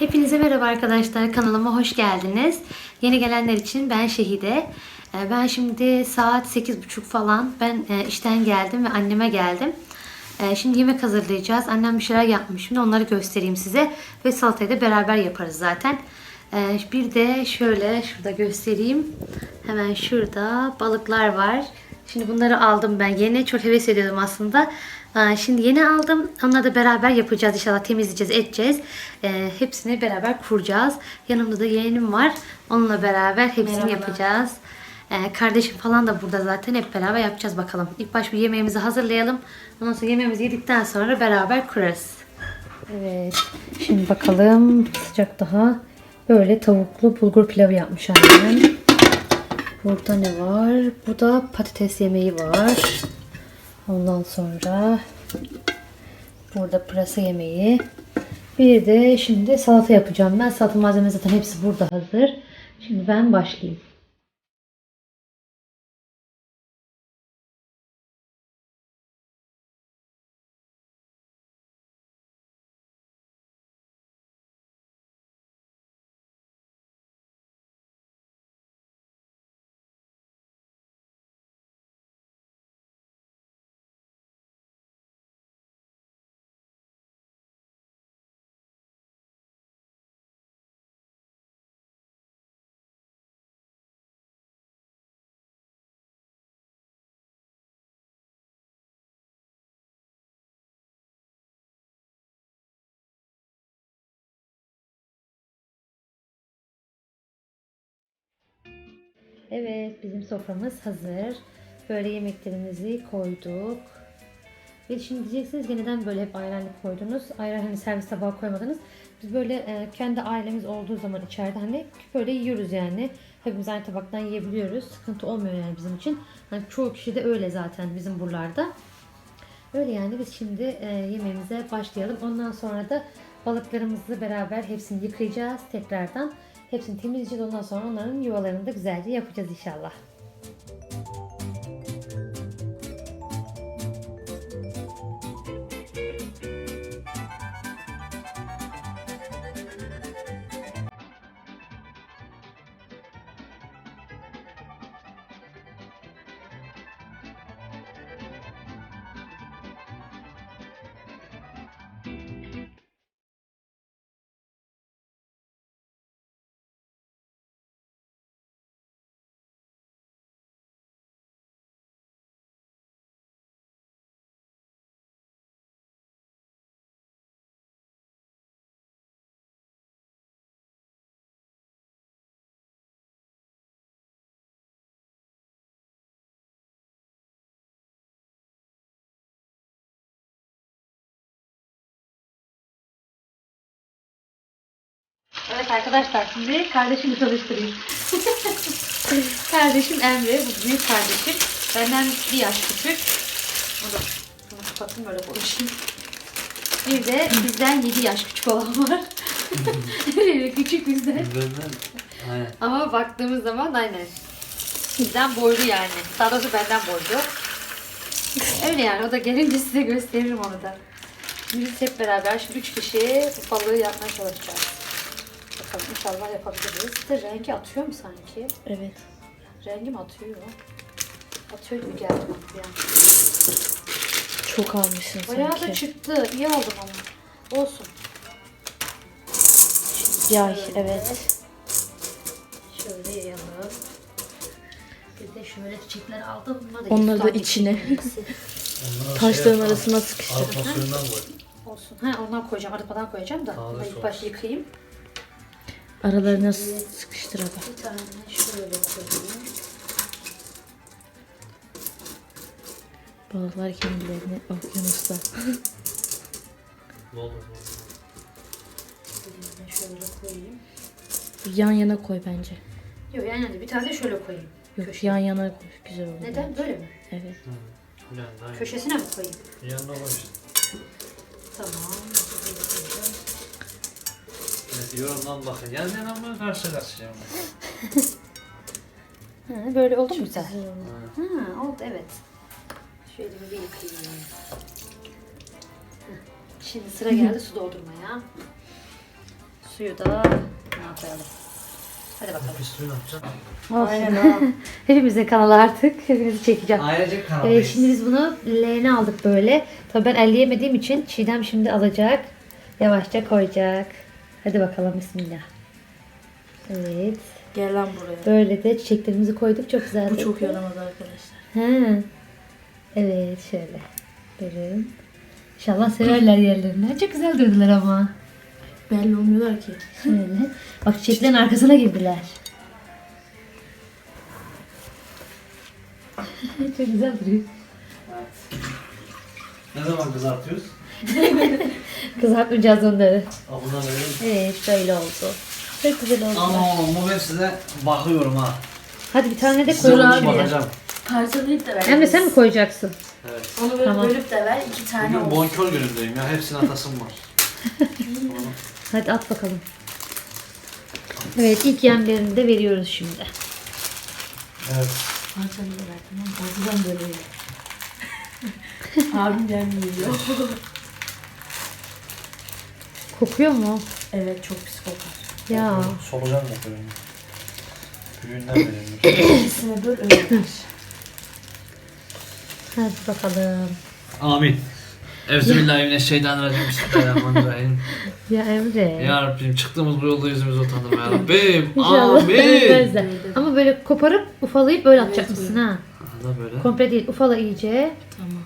Hepinize merhaba arkadaşlar. Kanalıma hoş geldiniz. Yeni gelenler için ben Şehide. Ee, Ben şimdi saat 8.30 falan ben e, işten geldim ve anneme geldim. Ee, Şimdi yemek hazırlayacağız. Annem bir şeyler yapmış. Şimdi onları göstereyim size. Ve salatayı da beraber yaparız zaten. Ee, Bir de şöyle şurada göstereyim. Hemen şurada balıklar var. Şimdi bunları aldım ben yeni. Çok heves ediyordum aslında. Şimdi yeni aldım. Onları da beraber yapacağız inşallah. Temizleyeceğiz, edeceğiz. Ee, Hepsini beraber kuracağız. Yanımda da yeğenim var. Onunla beraber hepsini Merhabalar. yapacağız. Ee, kardeşim falan da burada zaten. Hep beraber yapacağız bakalım. İlk baş bir yemeğimizi hazırlayalım. Ondan sonra yemeğimizi yedikten sonra beraber kurarız. Evet. Şimdi bakalım sıcak daha. Böyle tavuklu bulgur pilavı yapmış annem. Burada ne var? Burada patates yemeği var. Ondan sonra burada pırasa yemeği. Bir de şimdi salata yapacağım. Ben salata malzemesi zaten hepsi burada hazır. Şimdi ben başlayayım. Evet bizim soframız hazır. Böyle yemeklerimizi koyduk. Ve şimdi diyeceksiniz ki neden böyle hep ayranlık koydunuz? Ayran hani servis tabağı koymadınız. Biz böyle e, kendi ailemiz olduğu zaman içeride hani böyle yiyoruz yani. Hepimiz aynı tabaktan yiyebiliyoruz. Sıkıntı olmuyor yani bizim için. Hani çoğu kişi de öyle zaten bizim buralarda. Öyle yani biz şimdi e, yemeğimize başlayalım. Ondan sonra da balıklarımızı beraber hepsini yıkayacağız tekrardan. Hepsini temizleyeceğiz. Ondan sonra onların yuvalarını da güzelce yapacağız inşallah. Evet arkadaşlar şimdi kardeşimi tanıştırayım. kardeşim Emre, bu büyük kardeşim. Benden bir yaş küçük. Bunu, bunu kapatayım böyle konuşayım. Bir de bizden 7 yaş küçük olan var. küçük bizden. Benden aynen. Ama baktığımız zaman aynen. Bizden boylu yani. Daha doğrusu benden boylu. Öyle yani o da gelince size gösteririm onu da. Biz hep beraber şimdi üç kişi bu balığı yapmaya çalışacağız. Bakalım inşallah yapabiliriz. De rengi atıyor mu sanki? Evet. Rengi mi atıyor? Atıyor gibi geldi bana bir an. Çok almışsın Bayağı da sanki. çıktı. İyi aldım ama. Olsun. Yay evet. Şöyle yayalım. Bir de şöyle çiçekler aldım. Bunlar da Onları da iki tane içine. Onlara Taşların şey arasına sıkıştır. Arpa suyundan koy. Olsun. Ha ondan koyacağım. Arpadan koyacağım da. Bunu ilk başta yıkayayım. Aralarına sıkıştır abi. Bir tane şöyle koyayım. Balıklar kendilerini okyanusta. Şöyle koyayım. Yan yana koy bence. Yok yani hadi bir tane de şöyle koyayım. Yok Köşe. yan yana koy. Güzel olur. Neden? Böyle mi? Evet. Hı. Yani. Köşesine mi koyayım? Yanına koy işte. Tamam. Evet, yorumdan bakın. Yan yana mı karşı karşıya mı? Ha, böyle oldu mu güzel? Ha, oldu evet. Şöyle bir yıkayayım. Şimdi sıra geldi su doldurmaya. Suyu da buna koyalım. Hadi bakalım. Bir suyu ne yapacaksın? Aynen ha. Hepimizin kanalı artık. Hepinizi çekeceğim. Evet, kanaldayız. şimdi biz bunu leğene aldık böyle. Tabii ben elleyemediğim için Çiğdem şimdi alacak. Yavaşça koyacak. Hadi bakalım bismillah. Evet. Gel lan buraya. Böyle de çiçeklerimizi koyduk. Çok güzel. Bu çok mi? yaramaz arkadaşlar. Ha. Evet şöyle. Durun. İnşallah severler yerlerini. Çok güzel durdular ama. Belli olmuyorlar ki. Şöyle. Bak çiçeklerin arkasına girdiler. Çok güzel duruyor. Ne zaman kızartıyoruz? Kızartmayacağız onları. Aa, bundan verelim. Evet böyle oldu. Çok güzel oldu. Ama oğlum bu ben size bakıyorum ha. Hadi bir tane de Size koyalım bakacağım. Parçalayıp da ver. Emre sen mi koyacaksın? Evet. Onu böyle Tamam. bölüp de ver. iki tane Bugün olsun. bonkör günündeyim ya. Hepsini atasım var. Hadi at bakalım. Evet ilk yemlerini de veriyoruz şimdi. Evet. Parçalayıp da ver tamam mı? Korkudan böyle öyle. Abim gelmiyor. Kokuyor mu? evet çok pis kokar. Ya. Solucan yapıyorum. Büyüğünden vereyim. İkisini böl öyle. Hadi bakalım. Amin. Euzubillahimineşşeytanirracim. Bismillahirrahmanirrahim. Ya Emre. Ya Rabbim çıktığımız bu yolda yüzümüzü utandırma ya Rabbim. İnşallah Amin. Ama böyle koparıp ufalayıp böyle atacak mısın ha? Da böyle. Komple değil ufala iyice. Tamam.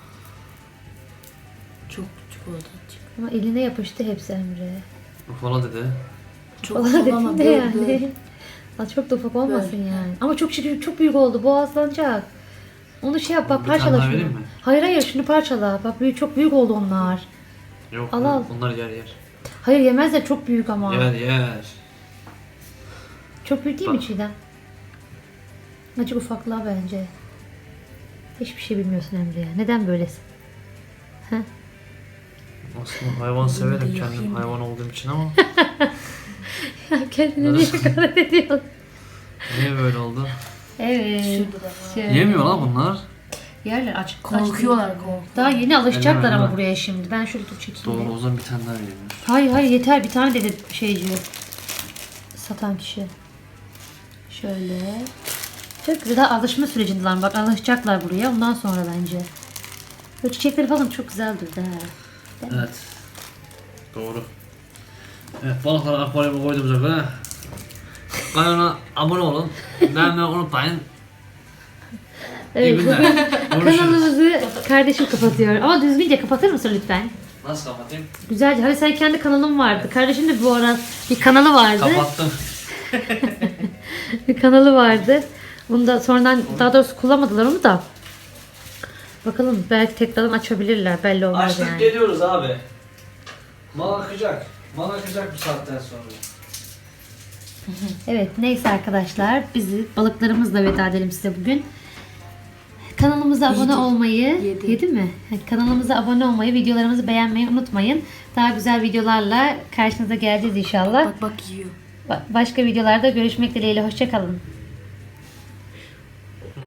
Çok küçük oldu. Ama eline yapıştı hepsi Emre. Ufala dedi. Çok Ufala ama de yani. Aa, çok da ufak olmasın yani. Ama çok şükür çok büyük oldu. Boğazlanacak. Onu şey yap bak Bir tane parçala daha şunu. vereyim mi? Hayır hayır şunu parçala. Bak büyük çok büyük oldu onlar. Yok. Al, al. Onlar yer yer. Hayır yemezler çok büyük ama. Yer yer. Çok büyük değil mi Bak. Çiğdem? Acık ufaklığa bence. Hiçbir şey bilmiyorsun Emre ya. Neden böylesin? Aslında hayvan severim kendim hayvan olduğum için ama Kendini niye hakaret ediyorsun? niye böyle oldu? Evet. Şöyle. Yemiyor lan bunlar. Yerler açık. Korkuyorlar korkuyor. Daha yeni alışacaklar ama buraya şimdi. Ben şöyle dur çekeyim. Doğru o zaman bir tane daha yemiyor. Hayır hayır yeter bir tane dedi şeyci. Satan kişi. Şöyle. Çok güzel. Daha alışma sürecindeler. Bak alışacaklar buraya. Ondan sonra bence. Bu çiçekleri falan çok güzel durdu ha. Evet. Doğru. Evet balıkları akvaryuma koydum zaten. Kanala abone olun. Beğenmeyi unutmayın. İyi Evet. günler. Görüşürüz. Kanalımızı kardeşim kapatıyor. Ama düzgünce kapatır mısın lütfen? Nasıl kapatayım? Güzelce. Hani sen kendi kanalın vardı. Kardeşim de bu ara bir kanalı vardı. Kapattım. bir kanalı vardı. Bunu da sonradan daha doğrusu kullanmadılar onu da. Bakalım belki tekrardan açabilirler. Belli olmaz Açtık yani. geliyoruz abi. Mal akacak. Mal akacak bu saatten sonra. Evet neyse arkadaşlar bizi balıklarımızla veda edelim size bugün. Kanalımıza abone Yedi. olmayı, Yedi. yedi mi? Kanalımıza abone olmayı, videolarımızı beğenmeyi unutmayın. Daha güzel videolarla karşınıza geleceğiz inşallah. Bak bak yiyor. Ba- Başka videolarda görüşmek dileğiyle. Hoşçakalın.